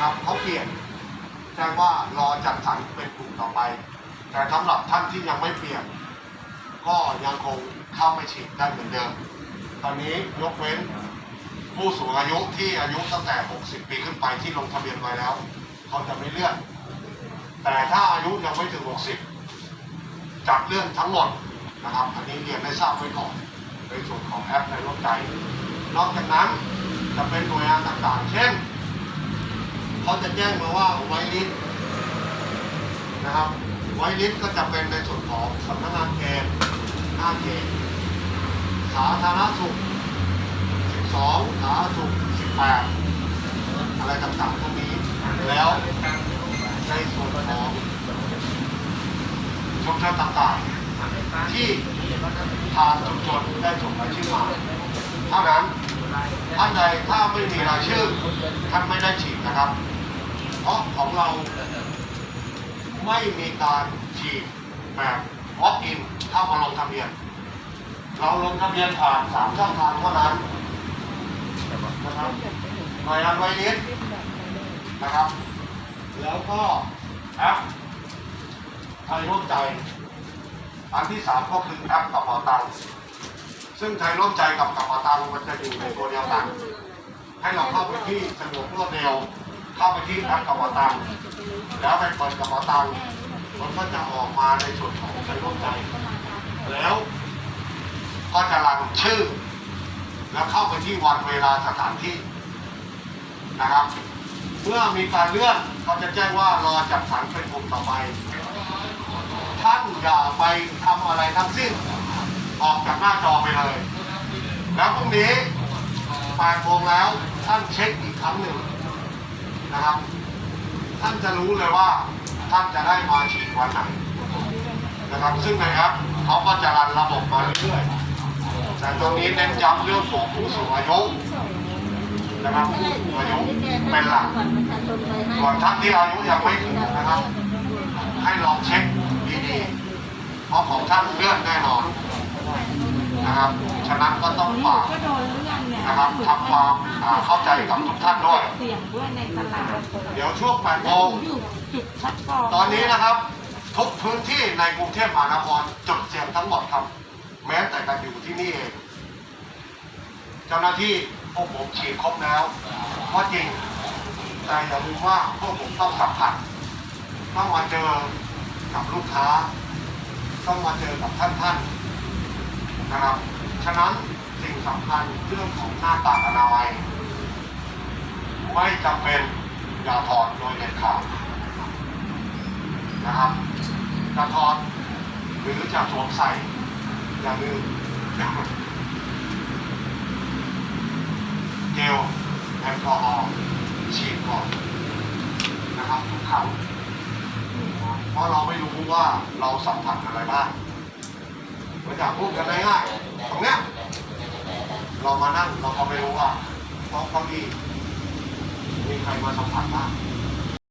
นะครับเขาเปลี่ยนแจ้งว่ารอจัดสรรเป็นกลุ่มต่อไป แต่สำหรับท่านที่ยังไม่เปลี่ยน ก็ยังคงเข้าไปฉีดได้เหมือนเดิม ตอนนี้ยกเว้นผู้สูงอายุที่อายุตั้งแต่ 60 ปีขึ้นไปที่ลงทะเบียนไว้แล้ว เขาจะไม่เลื่อน แต่ถ้าอายุยังไม่ถึง 60 จัดเลื่อนทั้งหมดนะครับ อันนี้เรียนให้ทราบไว้ก่อนในส่วนของแอปในรถใจ นอกจากนั้นจะเป็นหน่วยงานต่างๆ เช่น เขาจะแจ้งมาว่าไวลิสนะครับไวลิสก็จะเป็นในส่วนของสำนักงานเขตห้าเขตสาธารณสุข 12 สาธารณสุข 18 อะไรต่างๆพวกนี้แล้วในส่วนของชุมชนต่างๆ ที่ทางชุมชนได้ส่งรายชื่อมาเท่านั้นท่านใดถ้าไม่มีรายชื่อท่านไม่ได้ฉีดนะครับ เพราะของเราไม่มีการฉีดแบบวอล์กอินเข้ามาลงทะเบียน เราลงทะเบียนผ่านสามช่องทางเท่านั้นนะครับหน่วยงานไวริสนะครับ แล้วก็แอปไทยร่วมใจ อันที่สามก็คือแอปกระเป๋าตังค์ซึ่งไทยร่วมใจกับกระเป๋าตังค์มันจะอยู่ในตัวเดียวกันให้เราเข้าไปที่สะดวกรวดเร็ว เข้าไปที่แอปกระเป๋าตังค์แล้วไปเปิดกระเป๋าตังค์มันก็จะออกมาในส่วนของไทยร่วมใจ แล้วก็จะรันชื่อ แล้วเข้าไปที่วันเวลาสถานที่นะครับ เมื่อมีการเลื่อนเขาจะแจ้งว่ารอจัดสรรเป็นกลุ่มต่อไป ท่านอย่าไปทำอะไรทั้งสิ้น ออกจากหน้าจอไปเลย แล้วพรุ่งนี้แปดโมงแล้วท่านเช็คอีกครั้งหนึ่ง นะครับ ท่านจะรู้เลยว่าท่านจะได้มาฉีดวันไหนนะครับ ซึ่งในแอปเขาก็จะรันระบบมาเรื่อยๆแต่ตรงนี้เน้นย้ำเรื่องของผู้สูงอายุนะครับผู้สูงอายุเป็นหลักส่วนท่านที่อายุยังไม่ถึงนะครับ ให้ลองเช็คดีๆเพราะของท่านเลื่อนแน่นอนนะครับฉะนั้นก็ต้องฝาก นเรื่องเนี่ยนะครับทำความอ่าเข้าใจกับทุกท่านด้วย เสี่ยงด้วยในตลาดเดี๋ยวช่วง8โมงอยู่จุดคัดกรองตอนนี้นะครับ ทุกพื้นที่ในกรุงเทพมหานครจุดเสี่ยงทั้งหมดครับ แม้แต่การอยู่ที่นี่เองเจ้าหน้าที่พวกผมฉีดครบแล้วก็จริงแต่อย่าลืมว่าพวกผมต้องสัมผัสต้องมาเจอกับลูกค้า ต้องมาเจอกับท่านท่านๆนะครับ ฉะนั้นสิ่งสำคัญเรื่องของหน้ากากอนามัย ไม่จำเป็นอย่าถอดโดยเด็ดขาดนะครับจะถอดหรือจะสวมใส่ อย่าลืมเจลแอลกอฮอล์ฉีดก่อนนะครับทุกครั้งเพราะเราไม่รู้ว่าเราสัมผัสอะไรบ้าง เราอยากพูดกันง่ายๆตรงเนี้ยเรามานั่งเราก็ไม่รู้ว่าเพราะเก้าอี้มีใครมาสัมผัสบ้าง